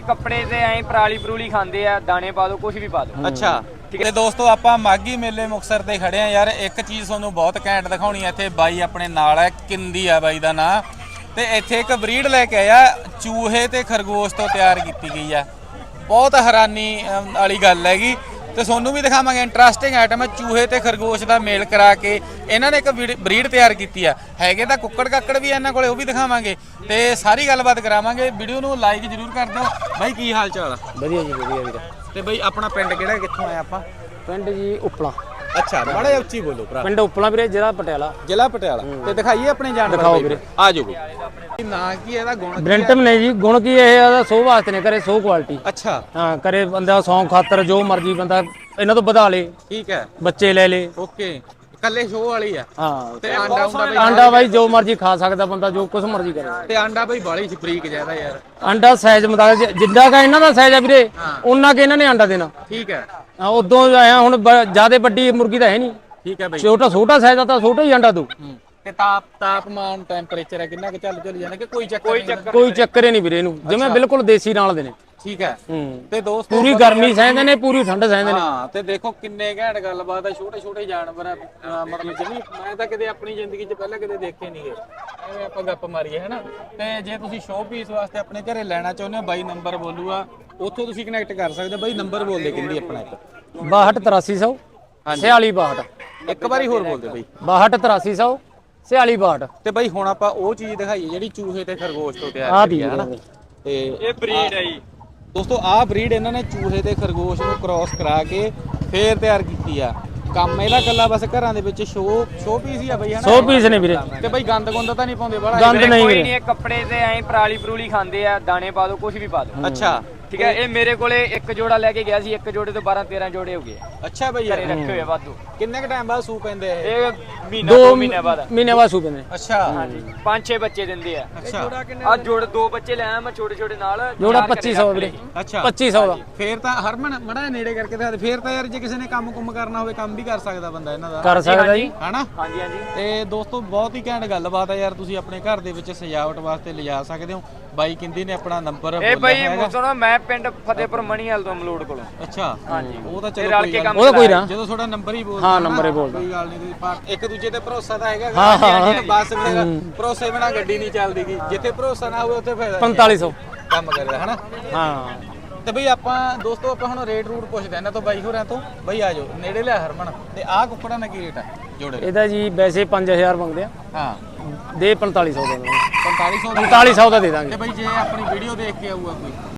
ਕੱਪੜੇ ਤੇ ਐਂ ਪਰਾਲੀ ਪਰੂਲੀ ਖਾਂਦੇ ਆ ਦਾਣੇ ਪਾ ਦੋ ਕੁਝ ਵੀ ਪਾ ਦੋ। ਅੱਛਾ। ਤੇ ਦੋਸਤੋ ਆਪਾਂ ਮਾਗੀ ਮੇਲੇ ਮੁਕਸਰ ਤੇ ਖੜੇ ਆ ਯਾਰ ਇੱਕ ਚੀਜ਼ ਤੁਹਾਨੂੰ ਬਹੁਤ ਘੈਂਟ ਦਿਖਾਉਣੀ ਹੈ ਇੱਥੇ ਬਾਈ ਆਪਣੇ ਨਾਲ ਹੈ ਕਿੰਦੀ ਆ ਬਾਈ ਦਾ ਨਾਂ। ਤੇ ਇੱਥੇ ਇੱਕ ਬਰੀਡ ਲੈ ਕੇ ਆਇਆ। ਚੂਹੇ ਤੇ ਖਰਗੋਸ਼ ਤੋਂ ਤਿਆਰ ਕੀਤੀ ਗਈ ਆ। ਬਹੁਤ ਹੈਰਾਨੀ ਵਾਲੀ ਗੱਲ ਹੈਗੀ। ਤੇ ਤੁਹਾਨੂੰ ਵੀ ਦਿਖਾਵਾਂਗੇ। ਇੰਟਰਸਟਿੰਗ ਆਈਟਮ ਹੈ ਚੂਹੇ ਤੇ ਖਰਗੋਸ਼ ਦਾ ਮੇਲ ਕਰਾ ਕੇ ਇਹਨਾਂ ਨੇ ਇੱਕ ਬਰੀਡ ਤਿਆਰ ਕੀਤੀ ਆ। ਹੈਗੇ ਤਾਂ ਕੁੱਕੜ ਕਾਕੜ ਵੀ ਇਹਨਾਂ ਕੋਲੇ ਉਹ ਵੀ ਦਿਖਾਵਾਂਗੇ। ਤੇ ਸਾਰੀ ਗੱਲਬਾਤ ਕਰਾਵਾਂਗੇ। ਵੀਡੀਓ ਨੂੰ ਲਾਈਕ ਜ਼ਰੂਰ ਕਰ ਦਿਓ। ਬਾਈ ਕੀ ਹਾਲ ਚਾਲ ਆ? ਵਧੀਆ ਜੀ ਵਧੀਆ ਵੀਰੇ। ਤੇ ਬਈ ਆਪਣਾ ਪਿੰਡ ਕਿਹੜਾ ਕਿੱਥੋਂ ਆਏ ਆਪਾਂ? ਪਿੰਡ ਜੀ ਉਪਲਾ। ਅੱਛਾ ਬੜਾ ਜਿਹਾ ਉੱਚੀ ਬੋਲੋ ਭਰਾ। ਪਿੰਡ ਉਪਲਾ ਵੀਰੇ ਜ਼ਿਲ੍ਹਾ ਪਟਿਆਲਾ। ਜ਼ਿਲ੍ਹਾ ਪਟਿਆਲਾ। ਤੇ ਦਿਖਾਈਏ ਆਪਣੇ ਜਾਨਵਰ ਦਿਖਾਓ। ਵੀਰੇ। ਆ ਜਾਓ ਬਈ। ਨਾਂ ਕੀ ਹੈ ਇਹਦਾ ਗੁਣ ਕੀ ਹੈ? ਬ੍ਰਿੰਟਮ ਨੇ ਜੀ ਗੁਣ ਕੀ ਇਹ ਆਦਾ ਸੋ ਵਾਸਤੇ ਨੇ ਕਰੇ ਸੋ ਕੁਆਲਿਟੀ ਅੱਛਾ। ਹਾਂ ਕਰੇ ਬੰਦਾ ਸੌਂ ਖਾਤਰ ਜੋ ਮਰਜ਼ੀ ਬੰਦਾ ਇਹਨਾਂ ਤੋਂ ਵਧਾ ਲੇ। ਠੀਕ ਹੈ। ਬੱਚੇ ਲੈ ਲੇ। ਓਕੇ। ਕੱਲੇ ਸ਼ੋਅ ਵਾਲੀ ਆ। ਹਾਂ। ਤੇ ਆਂਡਾ ਹੁੰਦਾ ਬਈ ਆਂਡਾ ਬਾਈ ਜੋ ਮਰਜ਼ੀ ਖਾ ਸਕਦਾ ਬੰਦਾ ਜੋ ਕੁਝ ਮਰਜ਼ੀ ਕਰੇ। ਤੇ ਆਂਡਾ ਬਈ ਬਾਲੀ ਬਰੀਕ ਜ਼ਿਆਦਾ ਯਾਰ। ਆਂਡਾ ਸਾਈਜ਼ ਮੁਤਾਬਕ ਜਿੱਦਾਂ ਕਾ ਇਹਨਾਂ ਦਾ ਸਾਈਜ਼ ਆ ਵੀਰੇ ਉਹਨਾਂ ਕੇ ਇਹਨਾਂ ਨੇ ਆਂਡਾ ਦੇਣਾ। ਠੀਕ ਹੈ। ਹਾਂ ਉਦੋਂ ਆਇਆ ਹੁਣ ਜ਼ਿਆਦਾ ਵੱਡੀ ਮੁਰਗੀ ਤਾਂ ਹੈ ਨਹੀਂ। ਠੀਕ ਹੈ ਬਈ। ਛੋਟਾ ਛੋਟਾ ਸਾਈਜ਼ ਦਾ ਤਾਂ ਛੋਟਾ ਹੀ ਆਂਡਾ ਦੂ। ਤੇ ਤਾਪ ਤਾਪਮਾਨ ਟੈਂਪਰੇਚਰ ਹੈ ਕਿੰਨਾ ਕਿ ਚੱਲ ਚੱਲ ਜਾਣਾ ਕਿ ਕੋਈ ਚੱਕਰ ਕੋਈ ਚੱਕਰ ਕੋਈ ਚੱਕਰ ਹੀ ਨਹੀਂ ਵੀਰੇ ਇਹਨੂੰ। ਜਿਵੇਂ ਬਿਲਕੁਲ ਦੇਸੀ ਨਾਲ ਦੇ ਨੇ। ਠੀਕ ਹੈ। ਹੂੰ। ਤੇ ਦੋਸਤੋ ਪੂਰੀ ਗਰਮੀ ਸਹਿੰਦੇ ਨੇ ਪੂਰੀ ਠੰਡ ਸਹਿੰਦੇ ਨੇ। ਹਾਂ ਤੇ ਦੇਖੋ ਕਿੰਨੇ ਘੈਂਟ ਗੱਲਬਾਤ ਹੈ ਛੋਟੇ ਛੋਟੇ ਜਾਨਵਰ ਆ ਅਹ ਮਤਲਬ ਜਮੀ ਮੈਂ ਤਾਂ ਕਦੇ ਆਪਣੀ ਜ਼ਿੰਦਗੀ 'ਚ ਪਹਿਲਾਂ ਕਦੇ ਦੇਖੇ ਨਹੀਂਗੇ ਐਵੇਂ ਆਪਾਂ ਗੱਪ ਮਾਰੀਏ ਹੈਨਾ? ਤੇ ਜੇ ਤੁਸੀਂ ਸ਼ੋਅ ਪੀਸ ਵਾਸਤੇ ਆਪਣੇ ਘਰੇ ਲੈਣਾ ਚਾਹੁੰਦੇ ਹੋ ਬਾਈ ਨੰਬਰ ਬੋਲੂਗਾ। ਉੱਥੋਂ ਤੁਸੀਂ ਕਨੈਕਟ ਕਰ ਸਕਦੇ ਹੋ। ਬਾਈ ਨੰਬਰ ਬੋਲ ਦੇ ਕਿੰਦੀ ਆਪਣਾ ਇੱਕ। 62 8300 46 62 ਇੱਕ ਵਾਰੀ ਹੋਰ ਬੋਲ ਦੇ ਬਾਈ। 62 8300 46 62 ਤੇ ਬਾਈ ਹੁਣ ਆਪਾਂ ਉਹ ਚੀਜ਼ ਦਿਖਾਈਏ ਜਿਹੜੀ ਚੂਹੇ ਤੇ ਖਰਗੋਸ਼ ਤੋਂ ਤਿਆਰ ਦੀ ਹੈ ਹਨਾ? ਤੇ ਇਹ ਬਰੀਡ ਹੈ ਜੀ। ਦੋਸਤੋ ਆਹ ਬਰੀਡ ਇਹਨਾਂ ਨੇ ਚੂਹੇ ਤੇ ਖਰਗੋਸ਼ ਨੂੰ ਕ੍ਰਾਸ ਕਰਾ ਕੇ ਫੇਰ ਤਿਆਰ ਕੀਤੀ ਆ। ਕੰਮ ਇਹਦਾ ਕੱਲਾ ਬਸ ਘਰਾਂ ਦੇ ਵਿੱਚ ਸ਼ੋ ਸ਼ੋ ਪੀਸ ਹੀ ਆ ਬਈ ਹਨਾ? 100 ਪੀਸ ਨੇ ਵੀਰੇ। ਤੇ ਬਈ ਗੰਦ ਗੁੰਦ ਤਾਂ ਨਹੀਂ ਪਾਉਂਦੇ ਬੜਾ ਗੰਦ ਨਹੀਂ ਕੋਈ ਵੀਰੇ। ਨਹੀਂ ਇਹ ਕੱਪੜੇ ਤੇ ਐਂ ਪਰਾਲੀ ਪਰੂਲੀ ਖਾਂਦੇ ਆ ਦਾਣੇ ਪਾ ਦੋ ਕੁਝ ਵੀ ਪਾ ਦੋ। ਅੱਛਾ। ਠੀਕ ਹੈ ਇਹ ਮੇਰੇ ਕੋਲੇ ਇੱਕ ਜੋੜਾ ਲੈ ਕੇ ਗਿਆ ਸੀ ਇੱਕ ਜੋੜੇ ਤੋਂ 12 13 ਜੋੜੇ ਹੋ ਗਏ। ਅੱਛਾ ਬਈ ਘਰੇ ਯਾਰ ਰੱਖੇ ਹੋਏ ਆ ਵਾਧੂ। ਕਿੰਨੇ ਕ ਟਾਈਮ ਬਾਅਦ ਸੂ ਪੈਂਦੇ ਇਹ? ਇਹ ਮਹੀਨਾ ਦੋ ਮਹੀਨੇ ਬਾਅਦ ਮਹੀਨੇ ਬਾਅਦ ਸੂਪੇ ਨੇ ਅੱਛਾ। ਹਾਂਜੀ ਪੰਜ ਛੇ ਬੱਚੇ ਦਿੰਦੇ ਆ। ਅੱਛਾ। ਆ ਜੋੜ ਦੋ? ਬੱਚੇ ਲੈ ਆਇਆ ਮੈਂ ਛੋਟੇ ਛੋਟੇ ਨਾਲ। ਜੋੜਾ ਤਿਆਰ ਕਰੇ 2500 ਰੱਖ ਵੀਰੇ। ਅੱਛਾ। 2500 ਦਾ। ਫੇਰ ਤਾਂ ਹਰਮਨ ਮੜਾ ਨੇੜੇ ਕਰਕੇ ਦਿਖਾ ਦੇ। ਫੇਰ ਤਾਂ ਯਾਰ ਜੇ ਕਿਸੇ ਨੇ ਕੰਮ ਕੁੰਮ ਕਰਨਾ ਹੋਵੇ ਕੰਮ ਵੀ ਕਰ ਸਕਦਾ ਬੰਦਾ ਇਹਨਾਂ ਦਾ। ਕਰ ਸਕਦਾ ਜੀ। ਹਨਾ? ਹਾਂਜੀ ਹਾਂਜੀ। ਤੇ ਦੋਸਤੋ ਬਹੁਤ ਹੀ ਘੈਂਟ ਗੱਲਬਾਤ ਹੈ ਯਾਰ ਤੁਸੀਂ ਆਪਣੇ ਘਰ ਦੇ ਵਿੱਚ ਸਜਾਵਟ ਵਾਸਤੇ ਲਿਜਾ ਸਕਦੇ ਹੋ। ਬਾਈ ਕਿੰਦੀ ਨੇ ਆਪਣਾ ਨੰਬਰ ਇਹ ਬਈ। ਸੁਣੋ ਮੈਂ ਪਿੰਡ ਫਤਿਹਪੁਰ ਮਣੀਵਾਲ ਤੋਂ ਮਲੋੜ ਕੋਲੋਂ। ਅੱਛਾ ਹਾਂਜੀ। ਉਹ ਤਾਂ ਚਲੋ ਰਲ ਕੋਈ ਕੇ ਕੰਮ ਉਹਦਾ ਕੋਈ। ਨਾ। ਜਦੋਂ ਤੁਹਾਡਾ ਨੰਬਰ ਹੀ ਬੋਲ ਹਾਂ, number ਹੀ ਬੋਲਦਾ। ਕੋਈ ਗੱਲ ਨਹੀਂ ਤੁਸੀਂ ਇੱਕ ਦੂਜੇ ਤੇ ਭਰੋਸਾ ਤਾਂ ਹੈਗਾ। ਹਾਂ, ਹਾਂ, ਬਸ ਫਿਰ ਭਰੋਸੇ ਬਿਨਾ ਗੱਡੀ ਨਹੀਂ ਚੱਲਦੀਗੀ। ਜਿੱਥੇ ਭਰੋਸਾ ਨਾ ਹੋਵੇ ਉੱਥੇ ਫਾਇਦਾ ਨਹੀਂ 4500 ਕੰਮ ਕਰਦਾ ਹਨਾ? ਹਾਂ। ਤੇ ਬਈ ਆਪਾਂ ਦੋਸਤੋ ਆਪਾਂ ਹੁਣ ਰੇਟ ਰੂਟ ਪੁੱਛਦੇ ਇਹਨਾਂ ਤੋਂ ਬਾਈ ਹੋਰਾਂ ਤੋਂ। ਬਈ ਆ ਜਾਓ ਨੇੜੇ ਲਿਆ ਹਰਮਨ। ਤੇ ਆਹ ਕੁੱਕੜਾਂ ਦਾ ਕੀ ਰੇਟ ਹੈ ਜੋੜੇ। ਇਹਦਾ ਜੀ ਵੈਸੇ 5000 ਮੰਗਦੇ ਆ। ਹਾਂ। ਦੇ 4500 ਦਾ 4500 ਦਾ 4500 ਦਾ ਦੇ ਦਾਂਗੇ। ਤੇ ਬਈ ਜੇ ਆਪਣੀ ਵੀਡੀਓ ਦੇਖ ਕੇ ਆਊਗਾ ਕੋਈ।